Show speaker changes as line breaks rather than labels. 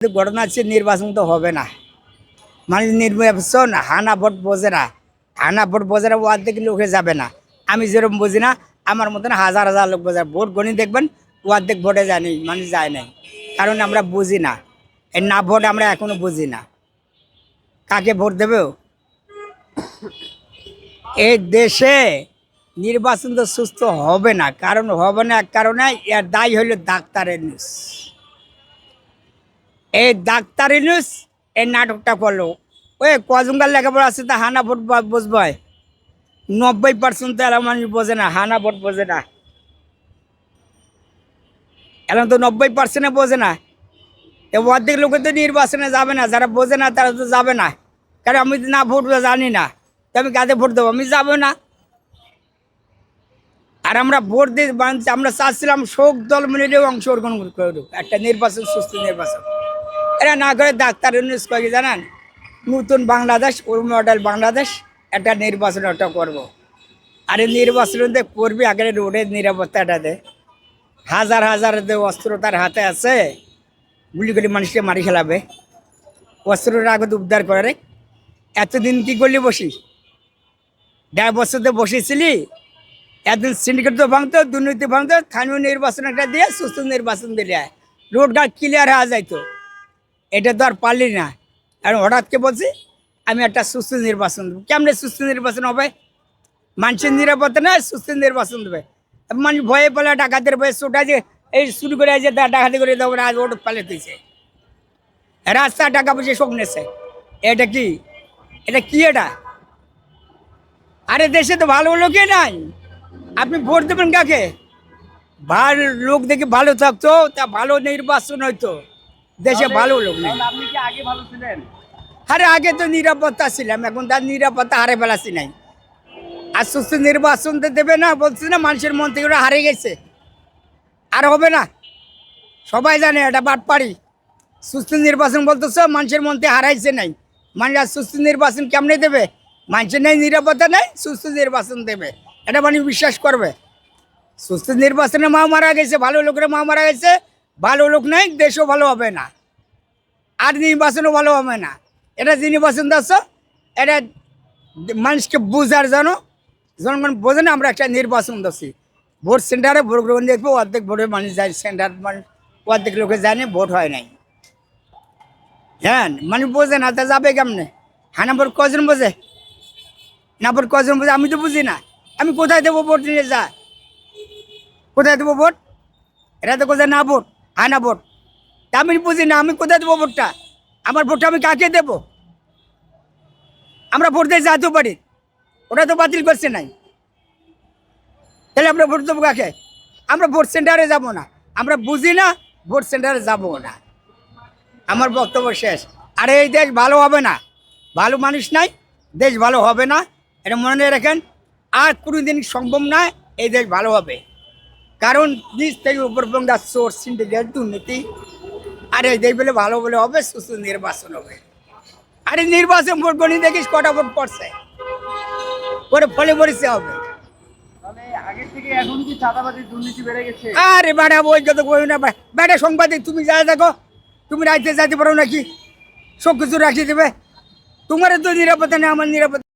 ঘটনা হচ্ছে নির্বাচন তো হবে না। মানে নির্বাচন, হানা ভোট বোঝে না। হানা ভোট বোঝে না ও অর্ধেক লোকে যাবে না। আমি যেরকম বুঝি না, আমার মতন হাজার হাজার লোক বোঝে ভোট গণি দেখবেন ও অর্ধেক ভোটে যায়নি মানে যায় নাই। কারণ আমরা বুঝি না। এই না ভোট আমরা এখনও বুঝি না। কাকে ভোট দেবেও এই দেশে নির্বাচন তো সুস্থ হবে না। কারণ হবে না এক কারণে, এর দায়ী হলো ডাক্তারের নিউজ। এই ডাক্তার ইনুস এই নাটকটা করল ওই কজঙ্গার লেখাপড়া আছে তা হানা ভোট বা- নব্বই পার্সেন্ট তো এলাম মানুষ বোঝে না, হানা ভোট বোঝে না। এলাম তো নব্বই পার্সেন্টে বোঝে না। এ অর্ধেক লোকে তো নির্বাচনে যাবে না, যারা বোঝে না তারা তো যাবে না। কারণ আমি না ভোট জানি না, তো আমি কাদের ভোট দেবো? আমি যাব না। আর আমরা ভোট দিয়ে আমরা চাচ্ছিলাম শোক দল মিলে অংশগ্রহণ করুক, একটা নির্বাচন, সুস্থ নির্বাচন। এরা না করে ডাক্তার ইউনুস কয়ে জানান? নতুন বাংলাদেশ, ওর মডেল বাংলাদেশ, একটা নির্বাচন একটা করব। আর এই নির্বাচনতে করবি, আগে রোডের নিরাপত্তাটা দে। হাজার হাজার অস্ত্র তার হাতে আছে, গুলি গুলি মানুষকে মারি খেলাবে অস্ত্রটা আগে উদ্ধার করে রে। এতদিন কি করলি বসি? দেড় বছর তো বসেছিলি। একদিন সিন্ডিকেট তো ভাঙতো, দুর্নীতি ভাঙতো, স্থানীয় নির্বাচন একটা দিয়ে সুস্থ নির্বাচন দিলে। রোড ঘাট ক্লিয়ার হয়ে যাইতো। এটা তো আর পারলি না। আর হঠাৎ কে বলছি, আমি একটা সুস্থ নির্বাচন দেবো। কেমনে সুস্থ নির্বাচন হবে? মানুষের নিরাপত্তা না সুস্থ নির্বাচন দেবে। মানুষ ভয়ে পেলে ডাকাতের ভয়ে সোটা যে এই শুরু করে যে ডাকাতি করে দেবো আজ ওট পালে তুইছে রাস্তা টাকা পয়সা শোক নেছে এটা কি? এটা কি এটা? আরে দেশে তো ভালো লোকই নাই। আপনি ভোট দেবেন কাকে? ভালো লোক দেখে ভালো থাকতো, তা ভালো নির্বাচন হইতো। দেশে ভালো লোক নেই।
আপনি কি আগে ভালো ছিলেন?
আরে আগে তো নিরাপত্তা ছিলাম এখন তার নিরাপত্তা হারে ফেলাছি নাই। আর সুস্থ নির্বাচন তো দেবে না বলছি না মানুষের মন থেকে ওরা হারে গেছে। আর হবে না। সবাই জানে এটা বাটপাড়ি। সুস্থ নির্বাচন বলতেছ মানুষের মন থেকে হারাইছে নাই। মানুষ আর সুস্থ নির্বাচন কেমনে দেবে? মানুষের নেই নিরাপত্তা নেই সুস্থ নির্বাচন দেবে। এটা মানুষ বিশ্বাস করবে। সুস্থ নির্বাচনে মা মারা গেছে ভালো লোকের মা মারা গেছে ভালো লোক নেই, দেশও ভালো হবে না। আর নির্বাচনও ভালো হবে না। এটা যে নির্বাচন দাস এটা মানুষকে বুঝার জানো জনগণ বোঝে না, আমরা একটা নির্বাচন দাসি ভোট সেন্টারে ভোট গ্রহণ দেখব, অর্ধেক ভোটে মানুষ যায়, সেন্টার মানুষ, অর্ধেক লোকে জানে ভোট হয় নাই। হ্যাঁ মানুষ বোঝে না, তা যাবে কেমনে? হ্যাঁ ভোট কজন বোঝে? না, ভোট কজন বোঝে, আমি তো বুঝি না। আমি কোথায় দেবো ভোট নিয়ে যা কোথায় দেবো ভোট? এটা তো কোথায় না ভোট। হ্যাঁ ভোট। তা আমি বুঝি না, আমি কোথায় দেবো ভোটটা? আমার ভোটটা আমি কাকে দেব? আমরা ভোট দিয়ে যেতেও পারি ওটা তো বাতিল করছে নাই। তাহলে আমরা ভোট দেবো কাকে? আমরা ভোট সেন্টারে যাব না। আমরা বুঝি না, ভোট সেন্টারে যাব না। আমার বক্তব্য শেষ। আর এই দেশ ভালো হবে না। ভালো মানুষ নাই, দেশ ভালো হবে না। এটা মনে রাখেন, আর কোনোদিন সম্ভব নয় এই দেশ ভালো হবে। কারণ নিচ থেকে উপর পর্যন্ত চোর সিন্ডিকেট দুর্নীতি আর এই বলে ভালো বলে হবে সুস্থ নির্বাচন হবে। আরে নির্বাচন ভোট গণি দেখিস কটা ভোট পড়ছে। পরে ফলে পরিচয় হবে।
বেড়ে
আরে বেটা বই কত বই না বেটা সাংবাদিক তুমি যা দেখো তুমি রাইতে যাইতে পারো নাকি? সব কিছু রাখি দেবে। তোমার তো নিরাপত্তা নেই আমার নিরাপত্তা